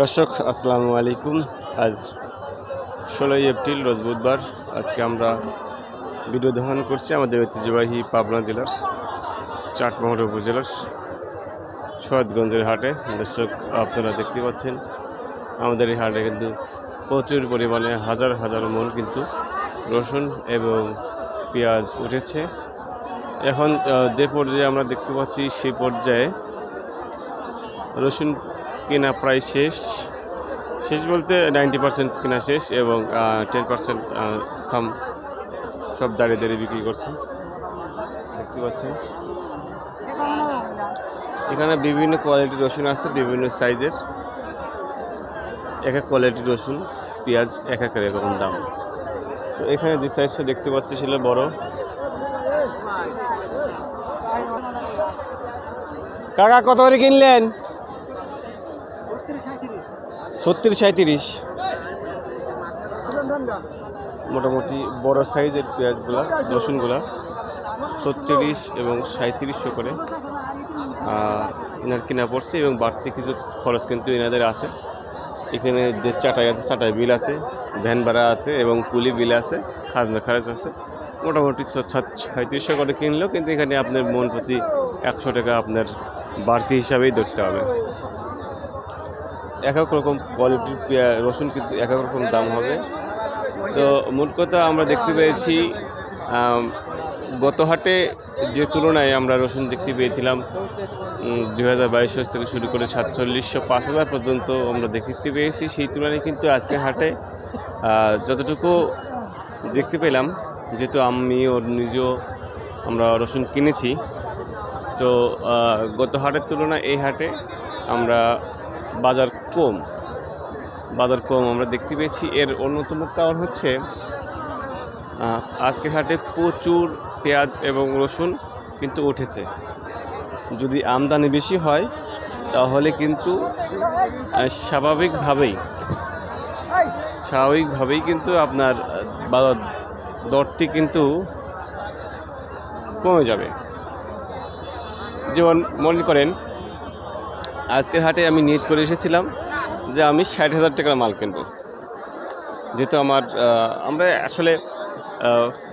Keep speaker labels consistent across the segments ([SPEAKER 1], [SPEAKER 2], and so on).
[SPEAKER 1] দর্শক, আসসালামু আলাইকুম। আজ ষোলোই এপ্রিল, রোজ বুধবার। আজকে আমরা ভিডিও ধারণ করছি আমাদের ঐতিহ্যবাহী পাবনা জেলার চাটমোহর উপজেলার সৈয়দগঞ্জের হাটে। দর্শক, আপনারা দেখতে পাচ্ছেন, আমাদের এই হাটে কিন্তু প্রচুর পরিমাণে হাজার হাজার মন কিন্তু রসুন এবং পেঁয়াজ উঠেছে। এখন যে পর্যায়ে আমরা দেখতে পাচ্ছি সেই পর্যায়ে রসুন কেনা প্রায় শেষ। শেষ বলতে নাইনটি পার্সেন্ট কেনা শেষ এবং টেন পার্সেন্ট সাম সব দাঁড়িয়ে দাঁড়িয়ে বিক্রি করছে। দেখতে পাচ্ছেন। এখানে বিভিন্ন কোয়ালিটির রসুন আছে, বিভিন্ন সাইজের এক এক কোয়ালিটির রসুন, পেঁয়াজ, এক এক এরকম দাম। তো এখানে যে সাইজটা দেখতে পাচ্ছি সেটা বড়। কাকা, কত করে কিনলেন? সত্তর সাঁত্রিশ মোটামুটি বড় সাইজের পেঁয়াজগুলা, রসুনগুলা, ছত্রিশ এবং সাঁত্রিশশো করে। এনার কিনা পড়ছে এবং বাড়তি কিছু খরচ কিন্তু এনাদের আছে। এখানে যে চাটাই আছে, চাটাই বিল আছে, ভ্যান ভাড়া আছে এবং কুলি বিল আছে, খাজনা খরচ আছে। মোটামুটি সাঁত্রিশশো করে কিনলেও কিন্তু এখানে আপনার মন প্রতি একশো টাকা আপনার বাড়তি হিসাবেই ধরতে হবে। এক এক রকম কোয়ালিটির রসুন কিন্তু এক এক রকম দাম হবে। তো মোট কথা আমরা দেখতে পেয়েছি গত হাটে যে তুলনায় আমরা রসুন দেখতে পেয়েছিলাম দুই হাজার বাইশশো থেকে শুরু করে সাতচল্লিশশো পাঁচ হাজার পর্যন্ত আমরা দেখতে পেয়েছি। সেই তুলনায় কিন্তু আজকে হাটে যতটুকু দেখতে পেলাম, যেহেতু আমি ওর নিজেও আমরা রসুন কিনেছি, তো গত হাটের তুলনায় এই হাটে আমরা বাজার কম বাজার কম আমরা দেখতে পেয়েছি। এর অন্যতম কারণ হচ্ছে আহ, আজকে হাটে প্রচুর পেঁয়াজ এবং রসুন কিন্তু উঠেছে। যদি আমদানি বেশি হয় তাহলে কিন্তু স্বাভাবিকভাবেই স্বাভাবিকভাবেই কিন্তু আপনার বাজার দরটি কিন্তু কমে যাবে। যেমন মনে করেন আজকের হাটে আমি নিট করে এসেছিলাম। যে আমি ষাট হাজার টাকার মাল কিনবো। যেহেতু আমার আমরা আসলে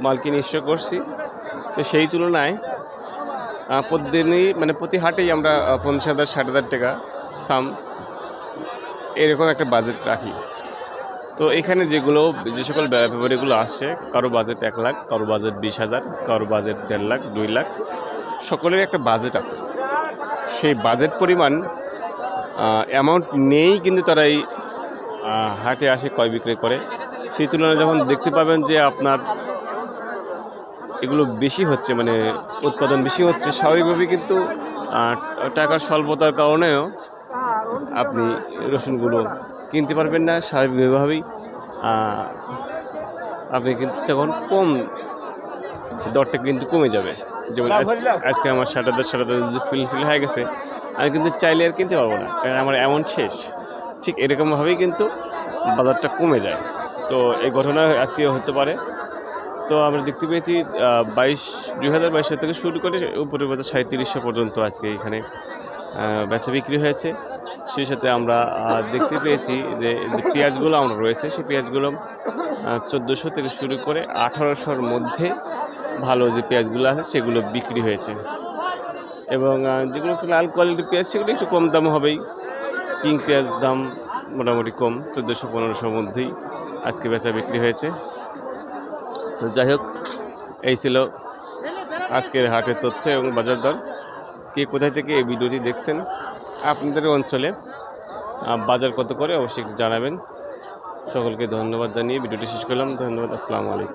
[SPEAKER 1] মাল কিনে নিশ্চয় করছি। তো সেই তুলনায় প্রতিদিনই মানে প্রতি হাটেই আমরা পঞ্চাশ হাজার, ষাট হাজার টাকা সাম, এরকম একটা বাজেট রাখি। তো এখানে যেগুলো, যে সকল ব্যাপারীগুলো আসছে কারও বাজেট এক লাখ, কারও বাজেট বিশ হাজার, কারও বাজেট দেড় লাখ, দুই লাখ সকলের একটা বাজেট আছে। সেই বাজেট পরিমাণ অ্যামাউন্ট নেই, কিন্তু তারা এই হাটে আসে ক্রয় বিক্রয় করে। সেই তুলনায় যখন দেখতে পাবেন যে আপনার এগুলো বেশি হচ্ছে মানে উৎপাদন বেশি হচ্ছে, স্বাভাবিকভাবেই কিন্তু টাকার স্বল্পতার কারণেও আপনি রসুনগুলো কিনতে পারবেন না। স্বাভাবিকভাবেই আপনি কিন্তু তখন কম দরটা কিন্তু কমে যাবে। যেমন আজকে আমার ষাট হাজার ষাট হাজার যদি ফিল ফিল হয়ে গেছে আমি কিন্তু চাইলে আর কিনতে পারব না কারণ আমার এমন শেষ। ঠিক এরকমভাবেই কিন্তু বাজারটা কমে যায়। তো এই ঘটনা আজকে হতে পারে। তো আমরা দেখতে পেয়েছি বাইশ দুই হাজার বাইশশো থেকে শুরু করে উপরের বাজার সাঁত্রিশশো পর্যন্ত আজকে এখানে বেচা বিক্রি হয়েছে। সেই সাথে আমরা দেখতে পেয়েছি যে যে পেঁয়াজগুলো আমরা রয়েছে সেই পেঁয়াজগুলো চোদ্দোশো থেকে শুরু করে আঠারোশোর মধ্যে ভালো যে পেঁয়াজগুলো আছে সেগুলো বিক্রি হয়েছে। এবং যেগুলো লাল কোয়ালিটির পেঁয়াজ, সেগুলো একটু কম দাম হবেই। কিং পেঁয়াজ দাম মোটামুটি কম, চোদ্দোশো পনেরোশোর মধ্যেই আজকে বেচা বিক্রি হয়েছে। তো যাই হোক, এই ছিল আজকের হাটের তথ্য এবং বাজার দর। কে কোথায় থেকে এই ভিডিওটি দেখছেন, আপনাদের অঞ্চলে বাজার কত করে অবশ্যই জানাবেন। সকলকে ধন্যবাদ জানিয়ে ভিডিওটি শেষ করলাম। ধন্যবাদ, আসসালামু আলাইকুম।